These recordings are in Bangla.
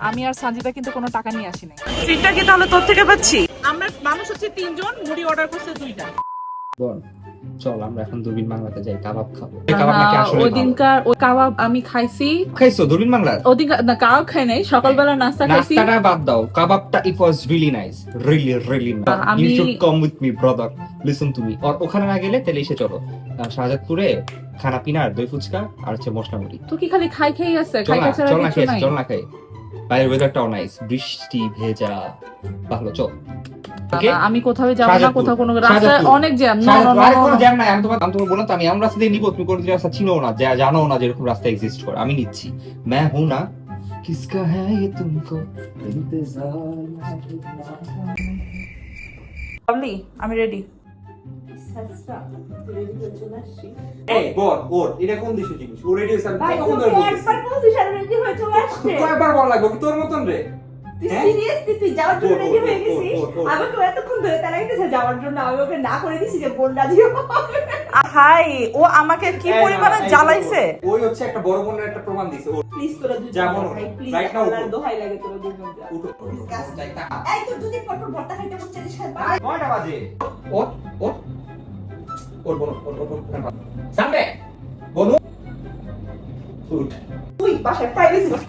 আমি আর সানজিদা কিন্তু কোনো টাকা নিয়ে আসি নাই। সিটটা কি তাহলে তোর থেকে পাচ্ছি? আমরা মানুষ হচ্ছে তিনজন মুড়ি অর্ডার করছে দুইটা। চল আমরা এখন দূরবীন বাংলাতে যাই কাবাব খাব। কাবাব নাকি আসলে ওদিনকার ওই কাবাব আমি খাইছি। খাইছো? দূরবীন বাংলার ওদিনকার না কাবাব খাই নাই সকালবেলা নাস্তা খাইছি। নাস্তাটা বাদ দাও কাবাবটা it was really nice really really আমি- you should come with me brother listen to me আর ওখানে না গেলে তাহলে এসে চলো। শাহজাদপুরে খানা পিনার দই ফুচকা আর হচ্ছে মশলা মুড়ি তো কি খালি খাই খাই আছে? খাই খাই চল না নাই? চল না খাই বাইরের ওয়েদারটাও নাইস বৃষ্টি ভেজা ভালো চল। আমি কোথাও যাব না শাহজাদপুর। কোথাও কোনো রাস্তায় শাহজাদপুর। অনেক জ্যাম না শাহজাদপুর, আরে কোনো জ্যাম নাই আমি তোমার আমি তোমার বললাম তো আমি এমন রাস্তা দিয়ে নিবো তুমি কোনো দিন রাস্তা চিনো না যা- জানো না যে এরকম রাস্তা এক্সিস্ট করে আমি নিচ্ছি मैं हूं ना किसका है ये तुमको বাবলি আমি রেডি এই বল ওর এটা কোন দেশের জিনিস ও রেডি হইছে ভাই কখন ওকে ধরে একবার পজিশন রেডি হয়ে চলে আসছে কয়বার বল লাগবে তোর মতন রে তুই হ্যাঁ? সিরিয়াসলি তুই যাওয়ার জন্য রেডি হয়ে গেছিস। আমাকে এতক্ষণ ধরে তারা গেছে যাওয়ার জন্য আমি ওকে না করে দিছি যে বোন রাজি হাই ও আমাকে কি পরিমাণে জ্বালাইছে? ওই হচ্ছে একটা বড় বোনের একটা প্রমাণ দিছে প্লিজ তোরা দুজন যেমন প্লিজ right now দোহাই লাগে তোরা দুজন উঠো Disgusting. এই তো দুদিন পর পর ভর্তা খাইতে বসে কয়টা বাজে। ওট ওট ওর বোন ওর ওর সামনে বনু। উঠ। তুই বাসায় প্রাইভেসি নষ্ট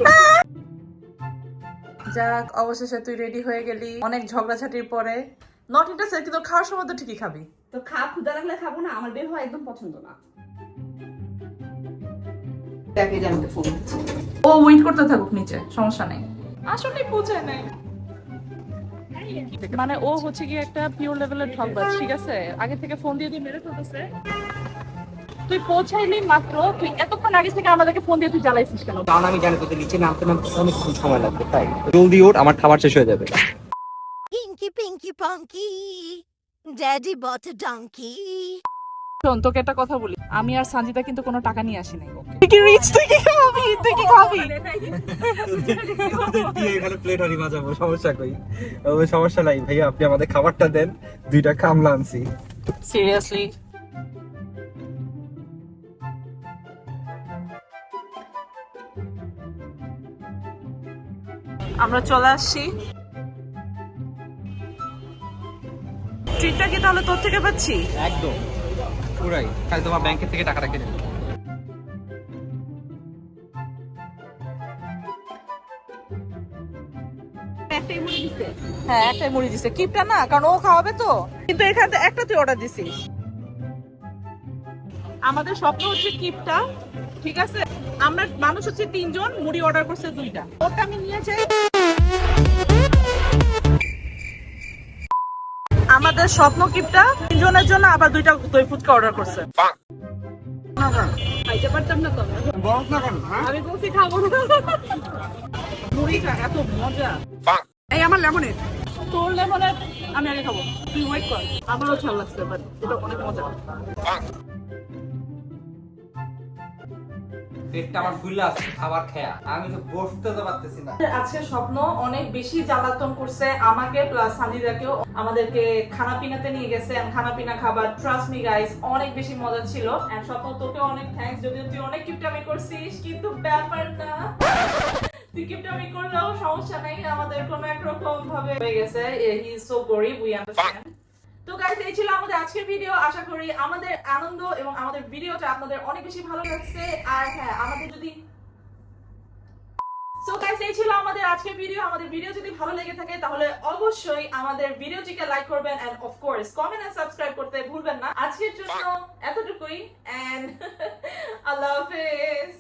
যাক অবশেষে তুই রেডি হয়ে গেলি। অনেক ঝগড়াঝাটির পরে। নট ইন্টারেস্টেড কিন্তু খাওয়ার সময় তো ঠিকই খাবি। তো খা ক্ষুদা লাগলে খাব না আমার বের হওয়া একদম পছন্দ না। দেখে যে আমাকে ফোন ও ওয়েট করতে থাকুক নিচে সমস্যা নেই। আসলে পৌঁছায় নাই। মানে ও হচ্ছে কি একটা পিওর লেভেলের ঠকবাজ ঠিক আছে? আগে থেকে ফোন দিয়ে দিয়ে মেরে ফেলতেছে। তুই পৌঁছাইলি মাত্র তুই এতক্ষণ আগে থেকে আমাদেরকে ফোন দিয়ে তুই জ্বালাইছিস কেন? কারণ আমি জানি তোদের নিচে নামতে নামতে অনেকক্ষণ সময় লাগবে তাই। জলদি ওঠ আমার খাবার শেষ হয়ে যাবে। Pinky Pinky Punky. Daddy bought a donkey. শোন তোকে একটা কথা বলি আমি আর সানজিদা কিন্তু কোনো টাকা নিয়ে আসি নাই। তুই কি রিচ তুই কি খাবি? তুই কি খাবি? দিয়ে এখানে প্লেট হারি বাজাবো সমস্যা কই? ও সমস্যা নাই ভাইয়া আপনি আমাদের খাবারটা দেন দুইটা কামলা আনছি। সিরিয়াসলি আমরা চলে আসছি। ট্রিটটা কি তাহলে তোর থেকে পাচ্ছি? একদম। পুরাই। খালি তোমার ব্যাংকের থেকে টাকাটা কেটে নেব। একটাই মুড়ি দিছে। হ্যাঁ একটাই মুড়ি দিছে। কিপটা না কারণ ও খাওয়াবে তো। কিন্তু এখান থেকে একটা তুই অর্ডার দিছিস আমাদের স্বপ্ন হচ্ছে কিপটা ঠিক আছে? আমরা মানুষ হচ্ছে তিনজন মুড়ি অর্ডার করছে দুইটা। ওটা আমি নিয়ে যাই। স্বপ্ন কিপটা তিনজনের জন্য আবার দুইটা দই ফুচকা অর্ডার করছে। খাইতে পারতাম না তো বরফ না কেন হ্যাঁ? আমি বলছি খাব না। মুড়িটা এত মজা। এই আমার লেমনের। তোর লেমনের আমি আগে খাব। তুই ওয়েট কর। আমারও ভালো লাগছে বাট এটা অনেক মজা। পেটটা আমার ফুললে আছে, খাবার খেয়া। আমি তো বসতে তো পারতেছি না। আজকে স্বপ্ন অনেক বেশি জ্বালাতন করছে আমাকে প্লাস সানিদাকেও। আমাদেরকে খানা পিনাতে নিয়ে গেছে খানা পিনা খাবার। ট্রাস্ট মি গাইস অনেক বেশি মজা ছিল। এন্ড স্বপ্ন তোকে অনেক থ্যাঙ্কস যদিও তুই অনেক কিপটামি করছিস, কিন্তু ব্যাপার না। তুই কিপটামি করলেও সমস্যা নাই, আমাদের কোনো এক রকম ভাবে হয়ে গেছে। হি ইজ সো গরিব উই আন্ডারস্ট্যান্ড তো গাইস এই ছিল আমাদের আজকের ভিডিও আশা করি আমাদের আনন্দ এবং আমাদের ভিডিওটা আপনাদের অনেক বেশি ভালো লাগছে। আর হ্যাঁ আমাদের যদি সো গাইস এই ছিল আমাদের আজকের ভিডিও আমাদের ভিডিও যদি ভালো লেগে থাকে, তাহলে অবশ্যই আমাদের ভিডিওটিকে লাইক করবেন and of course comment and subscribe করতে ভুলবেন না। আজকের জন্য এতটুকুই এন্ড আল্লাহ হাফেজ।